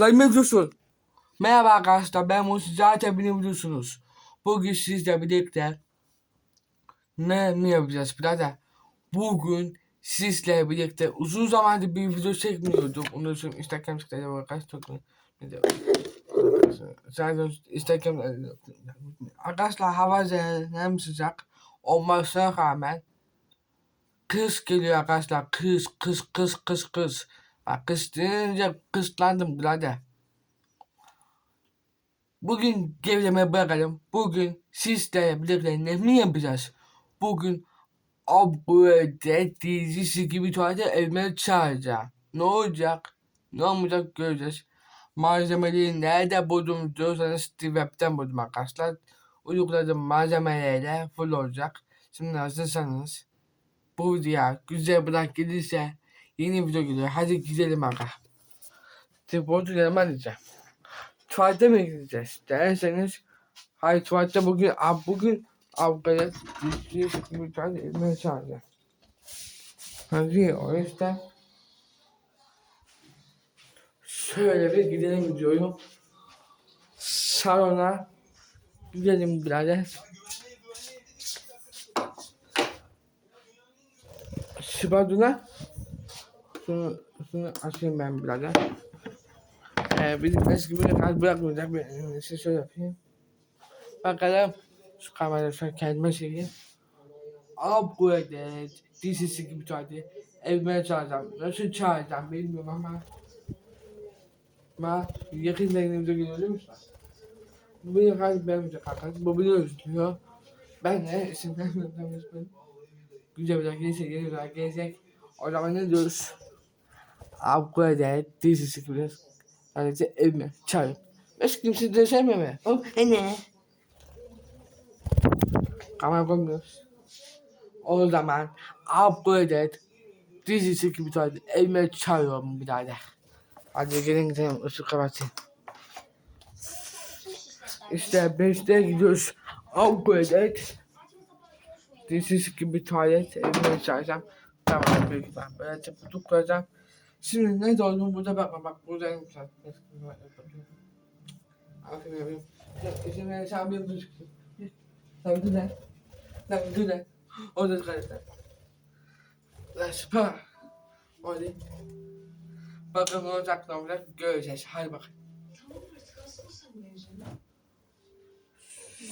Like biliyorsun. Merhaba arkadaşlar ben Musi zaten beni biliyorsunuz. Bugün sizle birlikte ne mi yapacağız birader? Bugün sizle birlikte uzun zamandır bir video çekmiyordum. Onu için Instagram var kaç çok Sadece Instagram Arkadaşlar hava hem sıcak olmasına rağmen kış geliyor arkadaşlar kış kış kış kış kış. Bak kış deyince kışlandım birader. Bugün gevreme bırakalım. Bugün sizlerle birlikte ne mi yapacağız? Bugün Upgrade dizisi gibi tuvalete evime çağıracağım. Ne olacak? Ne olacak göreceğiz. Malzemeleri nerede buldum diyorsanız Steve Web'den buldum arkadaşlar. Uyguladığım malzemelerle full olacak. Şimdi hazırsanız bu video güzel bırak gelirse yeni video geliyor. Hadi gidelim aga. Tipotu yanıma diyeceğim. Tuvalete mi gideceğiz derseniz hayır tuvalete bugün ab bugün Avrupa'ya ciddi tuvalet etmeye çağıracağım. Hadi o yüzden şöyle bir gidelim diyorum. Salona gidelim birader. Sibaduna şunu, şunu açayım ben birader. Ee, bizim eski bir kalp bırakmayacak bir şey şöyle yapayım. Bakalım şu kamerayı şu kendime çekeyim. Upgrade dizisi gibi tuvaleti evime çağıracağım. Nasıl çağıracağım bilmiyorum ama ama yakında yeni video geliyor mi? Bu beni kalp beğenmeyecek arkadaşlar. Bu beni üzülüyor. Ben de isimden. Güzel bir bir dakika gelecek. O zaman ne diyoruz? Upgrade dizisi gibi Sadece evime çay. Başka kimse de sevmiyor mu? Hop ne? Kamera koymuyoruz. O zaman upgrade dizisi gibi tuvalete evime çağırıyorum birader. Hadi gelin gidelim ışık kapatayım. İşte 5'te gidiyoruz. Upgrade dizisi gibi tuvalet evime çağıracağım. Tamam büyük ben böyle çaputuk koyacağım. Şimdi ne doğdum burada bakma bak buradayım sen. Aferin yapayım. Şimdi sen bir buçuk. Sen bir de. Sen bir de. O da kalite. La süper. Hadi. Bakın ne olacak ne olacak göreceğiz. Hadi bakın.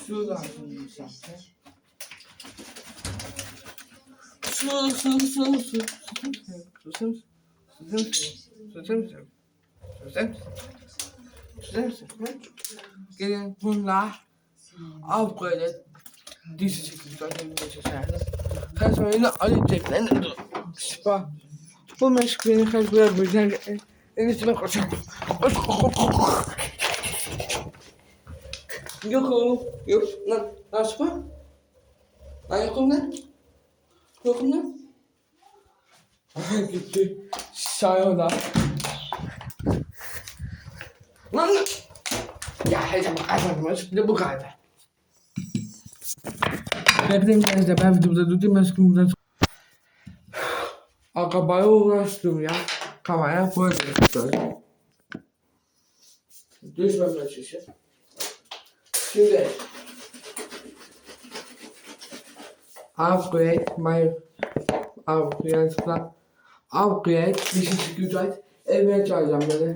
Su lazım zaten. Su su su su. Su su. Susar mısın? Susar mısın? Susar? Gelin bunlar Avrupa'da dizi çekildi. Kaç oyunu alacaklar. Süper. Bu meşk beni kaç böyle böyle en üstüme koşar. Yok oğlum. Yok. Lan. Lan süper. Lan yokum lan. Yokum lan. Aha gitti. Şayola. Lan lan. Ya heyecan kazandım. Şimdi bu kadar. Bekleyin gençler ben videoda durdum. Ben buradan Akabaya uğraştım ya. Böyle böyle. Düşmem açışı. Şimdi upgrade my upgrade upgrade şey güzel evine çağıracağım böyle.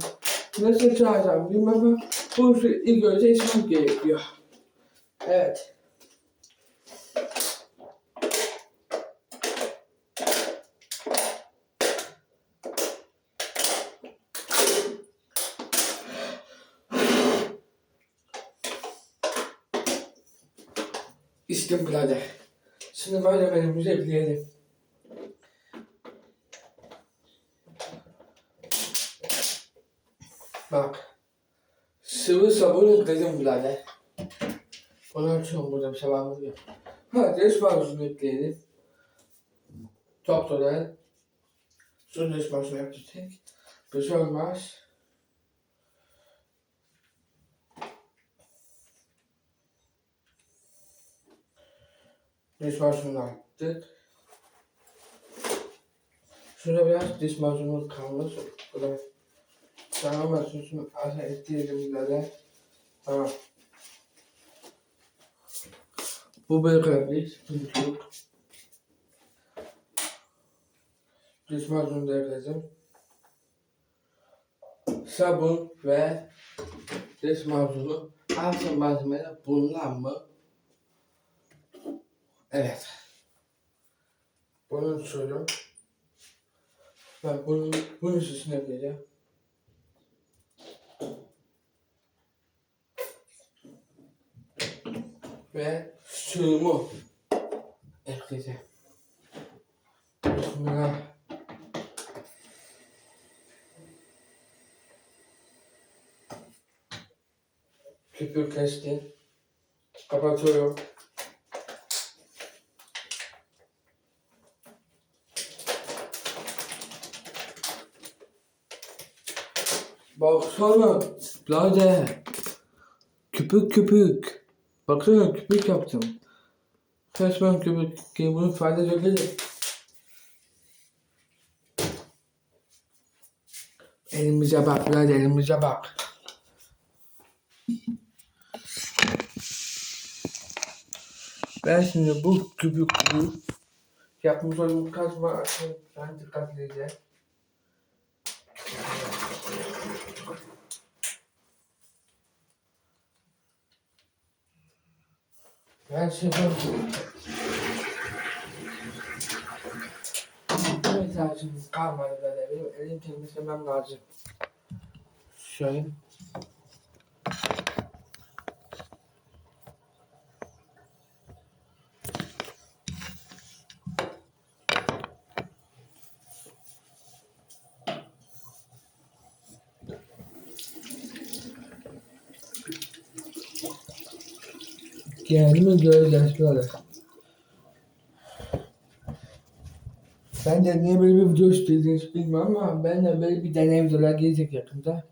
Nasıl çağıracağım bilmem ama bu ilk önce ismim gerekiyor. Evet. İstim birader. Şimdi böyle benim ekleyelim. Bak. Sıvı sabun ekledim birader. Onu açıyorum burada bir sabah vuruyor. Ha diş macunu ekleyelim. Top dolar. Sonra diş macunu yapacak. Bir şey olmaz. Diş macunu attık. Şurada biraz diş macunu kalmış. Bu da Tamam ben şunu aşağı ettirelim böyle. Tamam. Bu koyabiliriz. Sıkıntı yok. Macunu devreceğim. Sabun ve diş macunu. Asıl malzemeler bunlar mı? Evet. Bunun suyunu ben bunu bunun üstüne ekleyeceğim. Ve suyumu ekleyeceğim. Bismillah. Köpük kesti. Kapatıyorum. Baksana. Birader. Köpük köpük. Baksana köpük yaptım. Resmen köpük. Ki bunun faydası yok dedi. Elimize bak birader elimize bak. Ben şimdi bu köpüklü yapmış olduğum kazma ben dikkat Ben şey yapayım. Evet lazım kalmadı böyle. Benim elim temizlemem lazım. Şöyle. Ders böyle. Ben de niye böyle bir video istediğinizi bilmiyorum ama ben de böyle bir deney videolar gelecek yakında.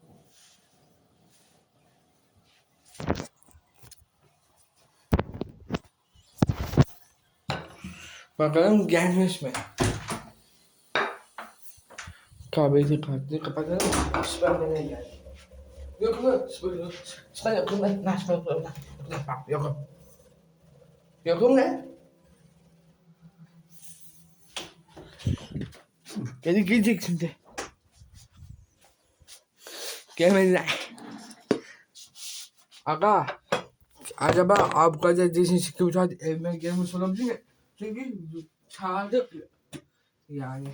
Bakalım gelmiş mi? Kahveyi dikkatli kapatalım. Süper deney geldi. Yok mu? Süper yok. Süper yok? Nasıl yok mu? Yok. Yokum ne? Geri gelecek şimdi. Gelmediler. Aga. Acaba abi kadar desin sıkı bir saat evime gelmiş olabilir mi? Çünkü çağırdık. Yani.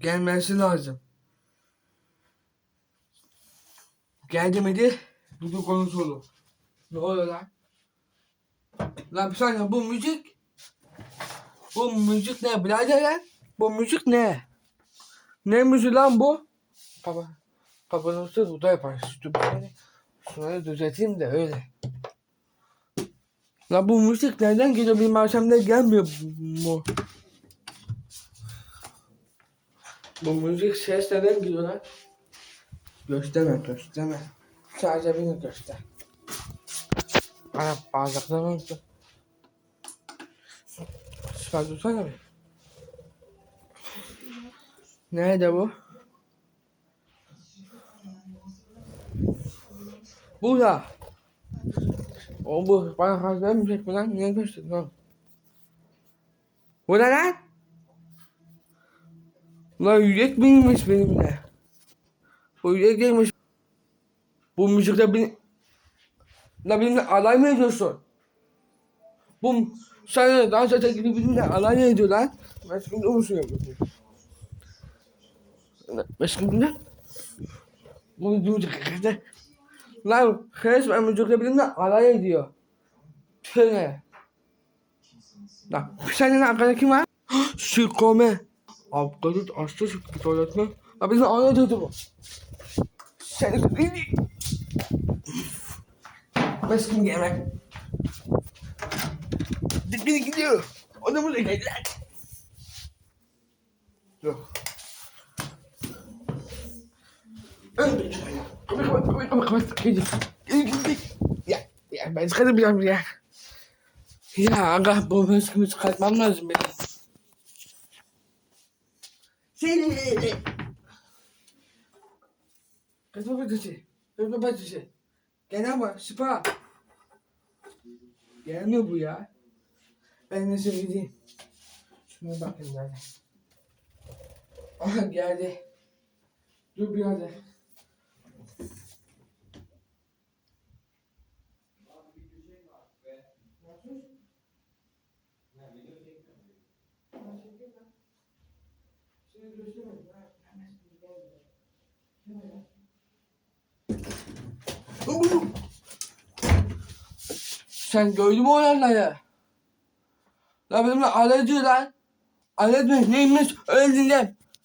Gelmesi Geldi miydi? Video konusu olur. Ne oluyor lan? Lan bir saniye bu müzik. Bu müzik ne birader lan? Bu müzik ne? Ne müzik lan bu? Kapa. Kapanırsa burada yaparız. Dur bir saniye. Şunları düzelteyim de öyle. Lan bu müzik nereden geliyor? Benim akşamda gelmiyor mu? Bu müzik ses neden geliyor lan? Gösterme gösterme. Sadece beni göster. Bana bardaklarımı göster. Süper dursana bir. Nerede bu? Burada. O bu bana kaz vermeyecek mi lan? Niye gösterdin lan? Bu ne lan? Lan yürek miymiş benimle? Yürek değilmiş. Bu müzikte beni... La benimle alay mı ediyorsun? Bu sen dans ete gibi benimle alay mı ediyor lan? Ben şimdi musun yapıyorsun? Ben şimdi Bu müzikte... Lan resmen müzikte benimle alay ediyor. Şöyle. Lan senin arkada kim var? Sülkome. Abdülhamit açtı tuvaletini. Lan benimle alay ediyordu bu. Sen beni... Başım yemek. Dikkat gidiyor. Odamıza geldiler. Yok. Öldü. Kapat kapat kapat kapat kapat. Gidi. Gidi gidi. Ya, ya ben çıkartmayacağım ya. Ya aga bu müzikimi çıkartmam lazım benim. Patatesi. Kaçma patatesi. Gene bak spa. Gelmiyor bu ya. Ben de söyleyeyim. Şuna bakın yani. Aha geldi. Dur bir hadi. Sen gördün mü olanları? La benimle aracı lan. Aracı neymiş öldüğünde